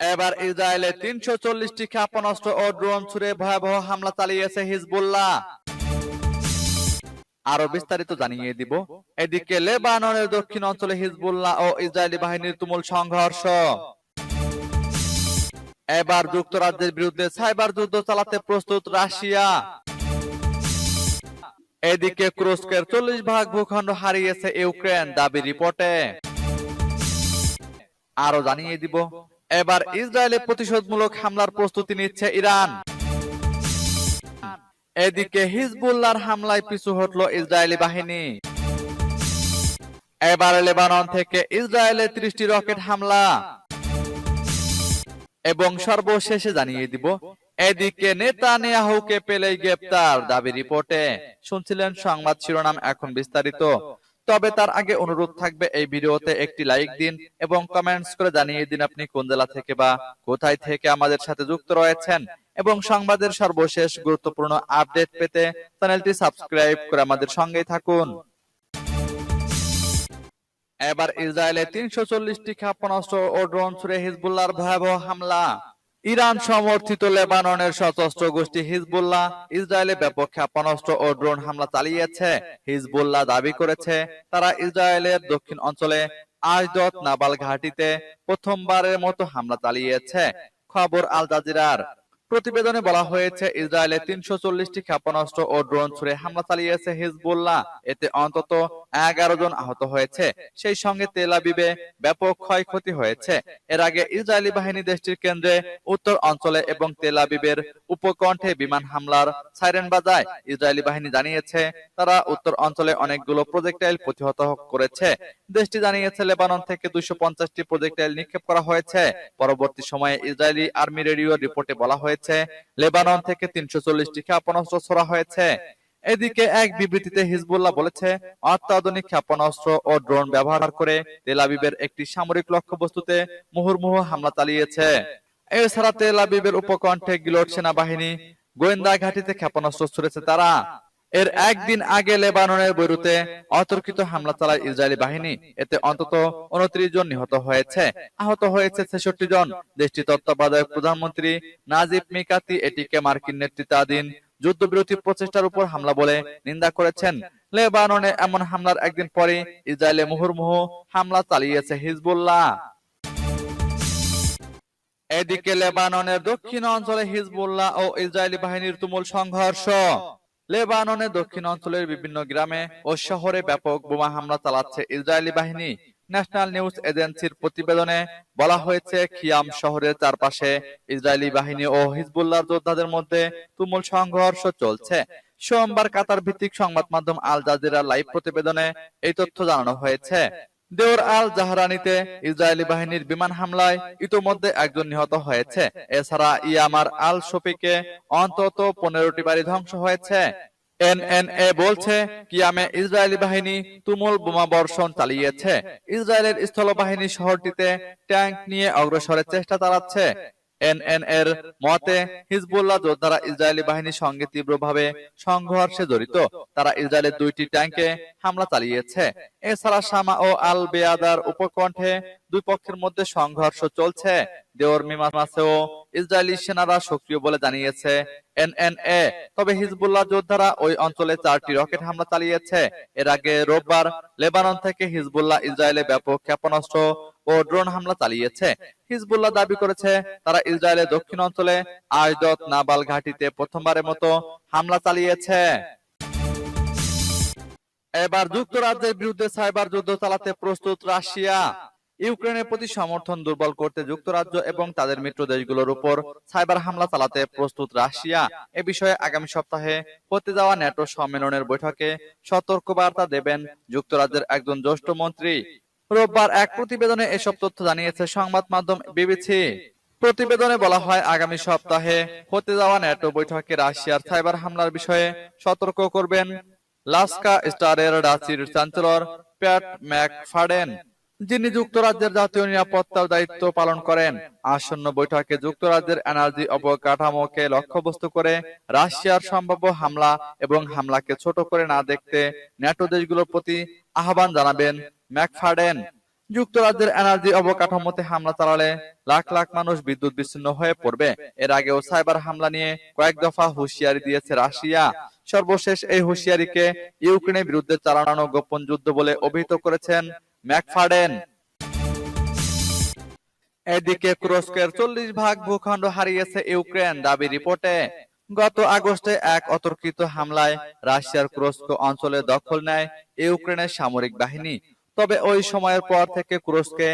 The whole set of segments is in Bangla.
এবার ইসরায়েলে তিনশো চল্লিশটি ক্ষেপণাস্ত্র ও ড্রোন ছুড়ে ভয়াবহ হামলা চালিয়েছে হিজবুল্লাহ। আরও বিস্তারিত জানিয়ে দিব। এদিকে লেবাননের দক্ষিণ অঞ্চলে হিজবুল্লাহ ও ইসরায়েলি বাহিনীর তুমুল সংঘর্ষ। এবার যুক্তরাজ্যের বিরুদ্ধে সাইবার যুদ্ধ চালাতে প্রস্তুত রাশিয়া। এদিকে ক্রুস্কের চল্লিশ ভাগ ভূখণ্ড হারিয়েছে ইউক্রেন দাবি রিপোর্টে। আরও জানিয়ে দিব। এবার ইসরায়েলে প্রতিশোধমূলক হামলার প্রস্তুতি নিচ্ছে ইরান। এদিকে হিজবুল্লাহর হামলায় পিছু হটল ইসরায়েলি বাহিনী। এবার লেবানন থেকে ইসরায়েলে ত্রিশটি রকেট হামলা। এবং সর্বশেষে জানিয়ে দিব এদিকে নেতানিয়াহুকে পেলেই গ্রেপ্তার দাবি রিপোর্টে। শুনছিলেন সংবাদ শিরোনাম এখন বিস্তারিত। তবে তার আগে অনুরোধ থাকবে এই ভিডিওতে একটি লাইক দিন এবং কমেন্টস করে জানিয়ে দিন আপনি কোন জেলা থেকে বা কোথায় থেকে আমাদের সাথে যুক্ত রয়েছেন। এবং সংবাদের সর্বশেষ গুরুত্বপূর্ণ আপডেট পেতে চ্যানেলটি সাবস্ক্রাইব করে আমাদের সঙ্গেই থাকুন। এবার ইসরায়েলে তিনশো চল্লিশটি ক্ষেপণাস্ত্র ও ড্রোন ছুড়ে হিজবুল্লাহর ভয়াবহ হামলা। ইরান সমর্থিত লেবাননের সশস্ত্র গোষ্ঠী হিজবুল্লাহ ইসরায়েলের ব্যাপক ক্ষেপণাস্ত্র ও ড্রোন হামলা চালিয়েছে। হিজবুল্লাহ দাবি করেছে তারা ইসরায়েলের দক্ষিণ অঞ্চলে আজদত নাবাল ঘাটিতে প্রথমবারের মতো হামলা চালিয়েছে। খবর আল জাজিরার। প্রতিবেদনে বলা হয়েছে, ইসরায়েলে তিনশো চল্লিশটি ক্ষেপণাস্ত্র ও ড্রোন ছুড়ে হামলা চালিয়েছে হিজবুল্লাহ। এতে অন্তত এগারো জন আহত হয়েছে। সেই সঙ্গে তেল আবিবে ব্যাপক ক্ষয়ক্ষতি হয়েছে। এর আগে ইসরায়েলি বাহিনী দেশটির কেন্দ্রে উত্তর অঞ্চলে এবং তেল আবিবের উপকণ্ঠে বিমান হামলার সাইরেন বাজায়। ইসরায়েলি বাহিনী জানিয়েছে, তারা উত্তর অঞ্চলে অনেকগুলো প্রজেক্টাইল প্রতিহত করেছে। দেশটি জানিয়েছে, লেবানন থেকে দুইশো পঞ্চাশটি প্রজেক্টাইল নিক্ষেপ করা হয়েছে। পরবর্তী সময়ে ইসরায়েলি আর্মি রেডিও রিপোর্টে বলা হয়েছে লেবানন থেকে তিনশো চল্লিশটি ক্ষেপণাস্ত্র ছোড়া হয়েছে। এদিকে এক বিবৃতিতে হিজবুল্লাহ বলেছে, অত্যাধুনিক ক্ষেপণাস্ত্র ও ড্রোন ব্যবহার করে তেলাবিবের একটি সামরিক লক্ষ্যবস্তুতে মুহুর্মুহু হামলা চালিয়েছে। এছাড়া তেলাবিবের উপকণ্ঠে গিলোট সেনাবাহিনী গোয়েন্দা ঘাটিতে ক্ষেপণাস্ত্র ছুড়েছে তারা। এর একদিন আগে লেবাননের বৈরুতে অতর্কিত হামলা চালায় ইসরায়েলি বাহিনী। এতে অন্তত উনত্রিশ জন নিহত হয়েছে। আহত হয়েছে ছেষট্টি জন। দেশটির তত্ত্বাবধায়ক প্রধানমন্ত্রী নাজিব মিকাতি এটিকে মার্কিন নেতৃত্বাধীন যুদ্ধবিরতি প্রচেষ্টার উপর হামলা বলে নিন্দা করেছেন। লেবাননে এমন হামলার একদিন পরে ইসরায়েলে মুহুর্মুহু হামলা চালিয়েছে হিজবুল্লাহ। এদিকে লেবাননের দক্ষিণ অঞ্চলে হিজবুল্লাহ ও ইসরায়েলি বাহিনীর তুমুল সংঘর্ষ। লেবাননের দক্ষিণ অঞ্চলের বিভিন্ন গ্রামে ও শহরে ব্যাপক বোমা হামলা চালাচ্ছে ইসরায়েলি বাহিনী। ন্যাশনাল নিউজ এজেন্সির প্রতিবেদনে বলা হয়েছে, খিয়াম শহরের চারপাশে ইসরায়েলি বাহিনী ও হিজবুল্লাহ যোদ্ধাদের মধ্যে তুমুল সংঘর্ষ চলছে। সোমবার কাতার ভিত্তিক সংবাদ মাধ্যম আল জাজিরা লাইভ প্রতিবেদনে এই তথ্য জানানো হয়েছে। দেওর আল জাহরানিতে ইসরায়েলি বাহিনীর বিমান হামলায় ইতোমধ্যে একজন নিহত হয়েছে। এছাড়া ইয়ামার আল শফিকে অন্তত পনেরোটি বাড়ি ধ্বংস হয়েছে। এনএনএ বলছে, কিয়ামে ইসরায়েলি বাহিনী তুমুল বোমা বর্ষণ চালিয়েছে। ইসরায়েলের স্থলবাহিনী শহরটিতে ট্যাঙ্ক নিয়ে অগ্রসরের চেষ্টা চালাচ্ছে। এনএন এর মতে, হিজবুল্লাহ যোদ্ধারা ইসরায়েলি বাহিনীর সঙ্গে তীব্রভাবে সংঘর্ষে জড়িত। তারা ইসরায়েলের দুইটি ট্যাঙ্কে হামলা চালিয়েছে। এছাড়া শামা ও আল বেয়াদার উপকণ্ঠে দুই পক্ষের মধ্যে সংঘর্ষ চলছে। দেওর মিমাসেও ইসরায়েলি সেনারা সক্রিয় বলে জানিয়েছে এনএনএ। তবে হিজবুল্লাহ যোদ্ধারা ওই অঞ্চলে চারটি রকেট হামলা চালিয়েছে। এর আগে রোববার লেবানন থেকে হিজবুল্লাহ ইসরায়েলে ব্যাপক ক্ষেপণাস্ত্র ও ড্রোন হামলা চালিয়েছে। হিজবুল্লাহ দাবি করেছে, তারা ইসরায়েলের দক্ষিণ অঞ্চলে আয়দত নাবাল ঘাটিতে প্রথমবারের মতো হামলা চালিয়েছে। এবার যুক্তরাজ্যের বিরুদ্ধে সাইবার যুদ্ধ চালাতে প্রস্তুত রাশিয়া। ইউক্রেনের প্রতি সমর্থন দুর্বল করতে যুক্তরাজ্য এবং তাদের মিত্র দেশগুলোর উপর সাইবার হামলা চালাতে প্রস্তুত রাশিয়া। এ বিষয়ে আগামী সপ্তাহে হতে যাওয়া ন্যাটো সম্মেলনের বৈঠকে সতর্কবার্তা দেবেন যুক্তরাজ্যের একজন জ্যেষ্ঠ মন্ত্রী। রোববার এক প্রতিবেদনে এসব তথ্য জানিয়েছে সংবাদ মাধ্যম বিবিসি। প্রতিবেদনে বলা হয়, আগামী সপ্তাহে হতে যাওয়া ন্যাটো বৈঠকে রাশিয়ার সাইবার হামলার বিষয়ে সতর্ক করবেন লাস্কা স্টারের রাঁচির চ্যান্সেলর প্যাট ম্যাকফার্ডেন। যিনি যুক্তরাজ্যের জাতীয় নিরাপত্তার দায়িত্ব পালন করেন, আসন্ন বৈঠকে যুক্তরাজ্যের এনার্জি অবকাঠামোকে লক্ষ্যবস্তু করে রাশিয়ার সম্ভাব্য হামলা এবং হামলাকে ছোট করে না দেখতে ন্যাটো দেশগুলোর প্রতি আহ্বান জানাবেন ম্যাকফার্ডেন। যুক্তরাজ্যের এনার্জি অবকাঠামোতে হামলা চালালে লাখ লাখ মানুষ বিদ্যুৎ বিচ্ছিন্ন হয়ে পড়বে। এর আগেও সাইবার হামলা নিয়ে কয়েক দফা হুঁশিয়ারি দিয়েছে রাশিয়া। সর্বশেষ এই হুঁশিয়ারিকে ইউক্রেনের বিরুদ্ধে চালানো গোপন যুদ্ধ বলে অভিহিত করেছেন ম্যাকফার্ডেন এদিকে তুরস্কের চল্লিশ ভাগ ভূখণ্ড হারিয়েছে ইউক্রেন দাবি রিপোর্টে। গত আগস্টে এক অতর্কিত হামলায় রাশিয়ার কুরস্ক অঞ্চলে দখল নেয় ইউক্রেনের সামরিক বাহিনী। তবে ওই সময়ের পর থেকে কুরস্কে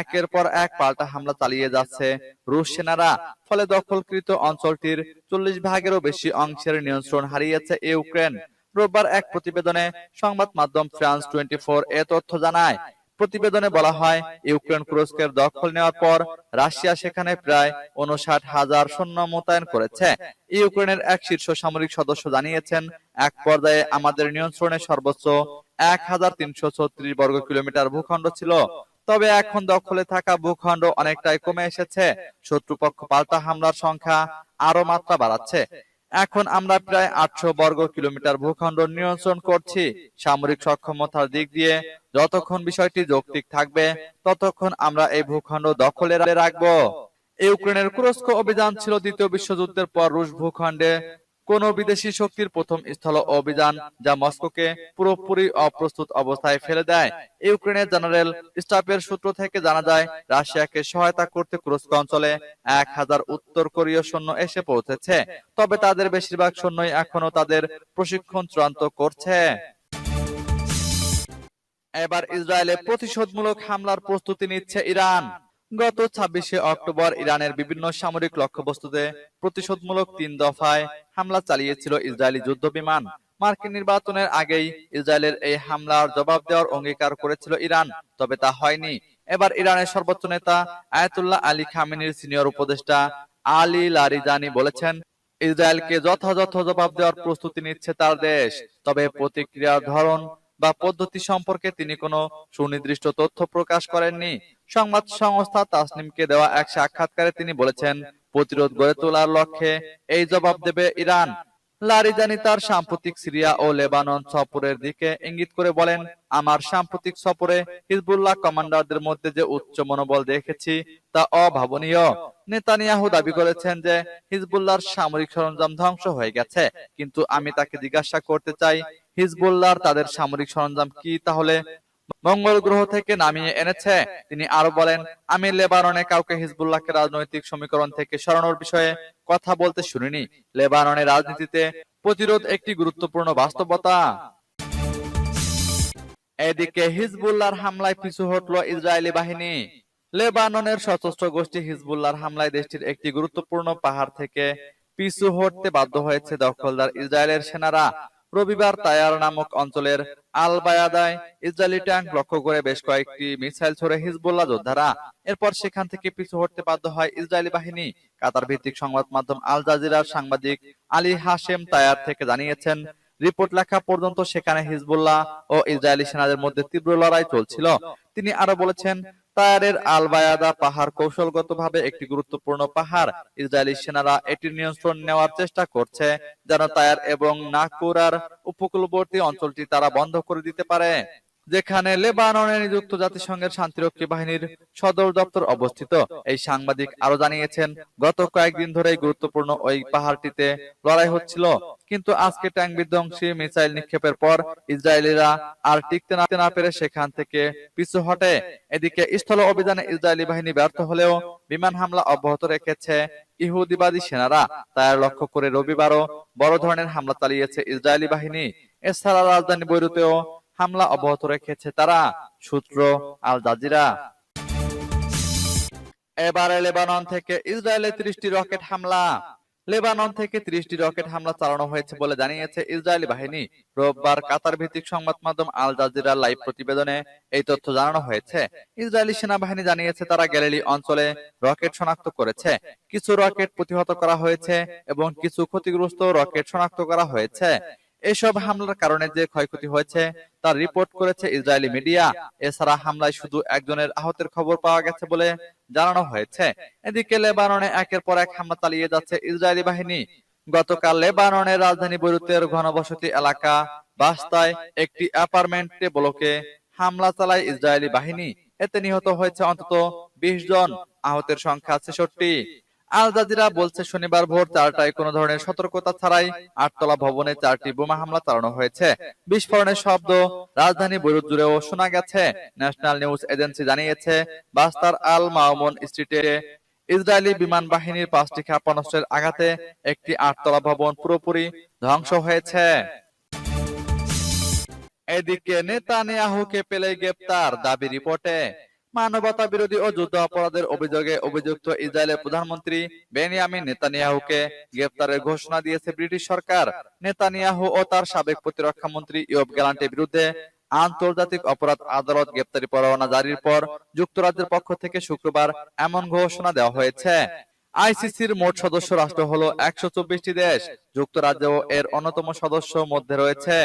একের পর এক পাল্টা হামলা চালিয়ে যাচ্ছে রুশ সেনারা। ফলে দখলকৃত অঞ্চলটির চল্লিশ ভাগেরও বেশি অংশের নিয়ন্ত্রণ হারিয়েছে ইউক্রেন। রোববার এক প্রতিবেদনে সংবাদ মাধ্যম ফ্রান্স টোয়েন্টি এ তথ্য জানায়, প্রতিবেদনে বলা হয়, ইউক্রেন তুরস্কের দখল নেওয়ার পর রাশিয়া সেখানে প্রায় উনষাট হাজার সৈন্য মোতায়েন করেছে। ইউক্রেনের এক শীর্ষ সামরিক সদস্য জানিয়েছেন, এক পর্যায়ে আমাদের নিয়ন্ত্রণে সর্বোচ্চ এক হাজার তিনশো ছত্রিশ বর্গ কিলোমিটার ভূখণ্ড ছিল। তবে এখন দখলে থাকা ভূখণ্ড অনেকটাই কমে এসেছে। শত্রুপক্ষ পাল্টা হামলার সংখ্যা আরও মাত্রা বাড়াচ্ছে। এখন আমরা প্রায় আটশো বর্গ কিলোমিটার ভূখণ্ড নিয়ন্ত্রণ করছি। সামরিক সক্ষমতার দিক দিয়ে যতক্ষণ বিষয়টি যৌক্তিক থাকবে, ততক্ষণ আমরা এই ভূখণ্ড দখলে রাখব। ইউক্রেনের কুরস্ক অভিযান ছিল দ্বিতীয় বিশ্বযুদ্ধের পর রুশ ভূখণ্ডে কোন বিদেশি শক্তির প্রথম স্থল অভিযান যা মস্কোকে পুরোপুরি অপ্রস্তুত অবস্থায় ফেলে দেয়। ইউক্রেনের জেনারেল স্টাফের সূত্র থেকে জানা যায়, রাশিয়াকে সহায়তা করতে কুরস্ক অঞ্চলে এক হাজার উত্তর কোরীয় সৈন্য এসে পৌঁছেছে। তবে তাদের বেশিরভাগ সৈন্যই এখনও তাদের প্রশিক্ষণ চূড়ান্ত করছে। এবার ইসরায়েলে প্রতিশোধমূলক হামলার প্রস্তুতি নিচ্ছে ইরান। গত ছাব্বিশে অক্টোবর ইরানের বিভিন্ন সামরিক লক্ষ্যবস্তুতে প্রতিশোধমূলক তিন দফায় হামলা চালিয়েছিল ইসরায়েলি যুদ্ধ বিমান মার্কিন নির্বাচনের আগেই ইসরায়েলের এই হামলার জবাব দেওয়ার অঙ্গীকার করেছিল ইরান, তবে তা হয়নি। এবার ইরানের সর্বোচ্চ নেতা আয়াতুল্লাহ আলী খামিনির সিনিয়র উপদেষ্টা আলী লারিজানি বলেছেন, ইসরায়েলকে যথাযথ জবাব দেওয়ার প্রস্তুতি নিচ্ছে তার দেশ, তবে প্রতিক্রিয়ার ধরন বা পদ্ধতি সম্পর্কে তিনি কোনো সুনির্দিষ্ট তথ্য প্রকাশ করেননি। সংবাদ সংস্থা তাসনিমকে দেওয়া এক সাক্ষাৎকারে তিনি বলেছেন, প্রতিরোধ গড়ে তোলার লক্ষ্যে এই জবাব দেবে ইরান। লারিজানি তার সাম্প্রতিক সিরিয়া ও লেবানন সফরের দিকে ইঙ্গিত করে বলেন, আমার সাম্প্রতিক সফরে হিজবুল্লাহ কমান্ডারদের মধ্যে যে উচ্চ মনোবল দেখেছি তা অভাবনীয়। নেতানিয়াহু দাবি করেছেন যে, হিজবুল্লাহর সামরিক সরঞ্জাম ধ্বংস হয়ে গেছে, কিন্তু আমি তাকে জিজ্ঞাসা করতে চাই হিজবুল্লাহর তাদের সামরিক সরঞ্জাম কি তাহলে? মঙ্গল গ্রহ থেকে নামিয়ে এনেছে? তিনি আরও বলেন আমি লেবাননে কাউকে হিজবুল্লাহকে রাজনৈতিক সমীকরণ থেকে সরানোর বিষয়ে কথা বলতে শুনিনি। লেবাননের রাজনীতিতে প্রতিরোধ একটি গুরুত্বপূর্ণ বাস্তবতা। এদিকে হিজবুল্লাহর হামলায় পিছু হটল ইসরায়েলি বাহিনী। লেবাননের সশস্ত্র গোষ্ঠী হিজবুল্লাহর হামলায় দেশটির একটি গুরুত্বপূর্ণ পাহাড় থেকে পিছু হটতে বাধ্য হয়েছে দখলদার ইসরায়েলের সেনারা। রবিবার তায়ার নামক অঞ্চলের আল বায়াদায় ইসরায়েলি ট্যাঙ্ক লক্ষ্য করে বেশ কয়েকটি মিসাইল ছড়ে হিজবুল্লাহ যোদ্ধারা এরপর সেখান থেকে পিছু হটতে বাধ্য হয় ইসরায়েলি বাহিনী। কাতার ভিত্তিক সংবাদ মাধ্যম আল জাজিরার সাংবাদিক আলী হাশেম তায়ার থেকে জানিয়েছেন, রিপোর্ট লেখা পর্যন্ত সেখানে হিজবুল্লাহ ও ইসরায়েলি সেনাদের মধ্যে তীব্র লড়াই চলছিল। তিনি আরও বলেছেন তায়ারের আল বায়াদা পাহাড় কৌশলগতভাবে একটি গুরুত্বপূর্ণ পাহাড়। ইসরায়েলি সেনারা এটির নিয়ন্ত্রণ নেওয়ার চেষ্টা করছে, যেন তায়ার এবং নাকুরার উপকূলবর্তী অঞ্চলটি তারা বন্ধ করে দিতে পারে। যেখানে লেবাননে নিযুক্ত জাতিসংঘের শান্তিরক্ষী বাহিনীর সদর দপ্তর অবস্থিত। এই সাংবাদিক আরও জানিয়েছেন, গত কয়েকদিন ধরেই গুরুত্বপূর্ণ ওই পাহাড়টিতে লড়াই হচ্ছিল। কিন্তু আজকে ট্যাঙ্ক বিধ্বংসী মিসাইল নিক্ষেপের পর ইসরায়েলিরা আর টিকতে না না পেরে সেখান থেকে পিছু হটে। এদিকে স্থল অভিযানে ইসরায়েলি বাহিনী ব্যর্থ হলেও বিমান হামলা অব্যাহত রেখেছে ইহুদিবাদী সেনারা। তার লক্ষ্য করে রবিবারও বড় ধরনের হামলা চালিয়েছে ইসরায়েলি বাহিনী। এছাড়া রাজধানী বৈরুতেও হামলা অব্যাহত রেখেছে তারা, সূত্র আল জাজিরা। এবারে লেবানন থেকে ইসরায়েলে ত্রিশটি রকেট হামলা। লেবানন থেকে ত্রিশটি রকেট হামলা চালানো হয়েছে বলে জানিয়েছে ইসরায়েলি বাহিনী। রোববার কাতার ভিত্তিক সংবাদ মাধ্যম আল জাজিরা লাইভ প্রতিবেদনে এই তথ্য জানানো হয়েছে। ইসরায়েলি সেনাবাহিনী জানিয়েছে তারা গ্যালিলি অঞ্চলে রকেট শনাক্ত করেছে। কিছু রকেট প্রতিহত করা হয়েছে এবং কিছু ক্ষতিগ্রস্ত রকেট শনাক্ত করা হয়েছে। এসব হামলার কারণে যে ক্ষয়ক্ষতি হয়েছে তার রিপোর্ট করেছে ইসরায়েলি মিডিয়া। এছাড়া হামলায় শুধু একজনের আহতের খবর পাওয়া গেছে বলে জানানো হয়েছে। এদিকে লেবাননে একের পর এক হামলা চালিয়ে যাচ্ছে ইসরায়েলি বাহিনী। গতকাল লেবাননের রাজধানী বৈরুতের ঘনবসতি এলাকা বাস্তায় একটি অ্যাপার্টমেন্টে ব্লকে হামলা চালায় ইসরায়েলি বাহিনী। এতে নিহত হয়েছে অন্তত বিশ জন, আহতের সংখ্যা ছেষট্টি। আল জাজিরা বলছে, শনিবার ভোর চারটায় কোনো ধরনের সতর্কতা ছাড়াই আটতলা ভবনে চারটি বোমা হামলা চালানো হয়েছে। বিস্ফোরণের শব্দ রাজধানী বৈরুত জুড়েও শোনা গেছে। ন্যাশনাল নিউজ এজেন্সি জানিয়েছে, বাস্তার আল মামুন স্ট্রিটে ইসরায়েলি বিমান বাহিনীর পাঁচটি ক্ষেপণাস্ত্রের আঘাতে একটি আটতলা ভবন পুরোপুরি ধ্বংস হয়েছে। এদিকে নেতানিয়াহুকে পেলে গ্রেপ্তার দাবি রিপোর্টে। মানবতা বিরোধী ও যুদ্ধ অপরাধের অভিযোগে অভিযুক্ত ইসরায়েলের প্রধানমন্ত্রী বেনিয়ামিন নেতানিয়াহুকে গ্রেপ্তারের ঘোষণা দিয়েছে ব্রিটিশ সরকার। নেতানিয়াহু ও তার সাবেক প্রতিরক্ষা মন্ত্রী ইয়ব গ্যালান্টের বিরুদ্ধে আন্তর্জাতিক অপরাধ আদালত গ্রেপ্তারি পরোয়ানা জারির পর যুক্তরাজ্যের পক্ষ থেকে শুক্রবার এমন ঘোষণা দেওয়া হয়েছে। আইসিসির মোট সদস্য রাষ্ট্র হলো একশো দেশ। যুক্তরাজ্য এর অন্যতম সদস্য মধ্যে রয়েছে।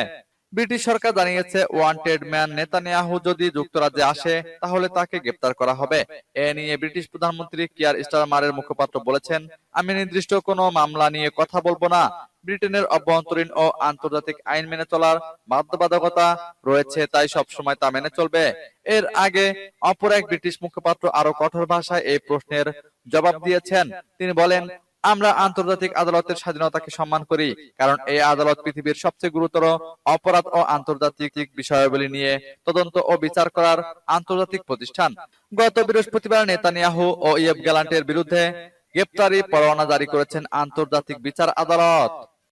ব্রিটিশ সরকার জানিয়েছে ওয়ান্টেড ম্যান নেতানিয়াহু যদি যুক্তরাজ্যে আসে, তাহলে তাকে গ্রেপ্তার করা হবে। এ নিয়ে ব্রিটিশ প্রধানমন্ত্রী কিয়ার স্টারমারের মুখপাত্র বলেছেন, আমি নির্দিষ্ট কোনো মামলা নিয়ে কথা বলব না। ব্রিটেনের অভ্যন্তরীণ ও আন্তর্জাতিক আইন মেনে চলার বাধ্যবাধকতা রয়েছে, তাই সবসময় তা মেনে চলবে। এর আগে অপর এক ব্রিটিশ মুখপাত্র আরও কঠোর ভাষায় এই প্রশ্নের জবাব দিয়েছেন। তিনি বলেন আমরা আন্তর্জাতিক আদালতের স্বাধীনতাকে সম্মান করি, কারণ এই আদালত পৃথিবীর সবচেয়ে গুরুতর অপরাধ ও আন্তর্জাতিক বিষয়াবলী নিয়ে তদন্ত ও বিচার করার আন্তর্জাতিক প্রতিষ্ঠান। গত বৃহস্পতিবার নেতানিয়াহু ও ইয়েব গ্যালান্টের বিরুদ্ধে গ্রেপ্তারি পরোয়ানা জারি করেছেন আন্তর্জাতিক বিচার আদালত।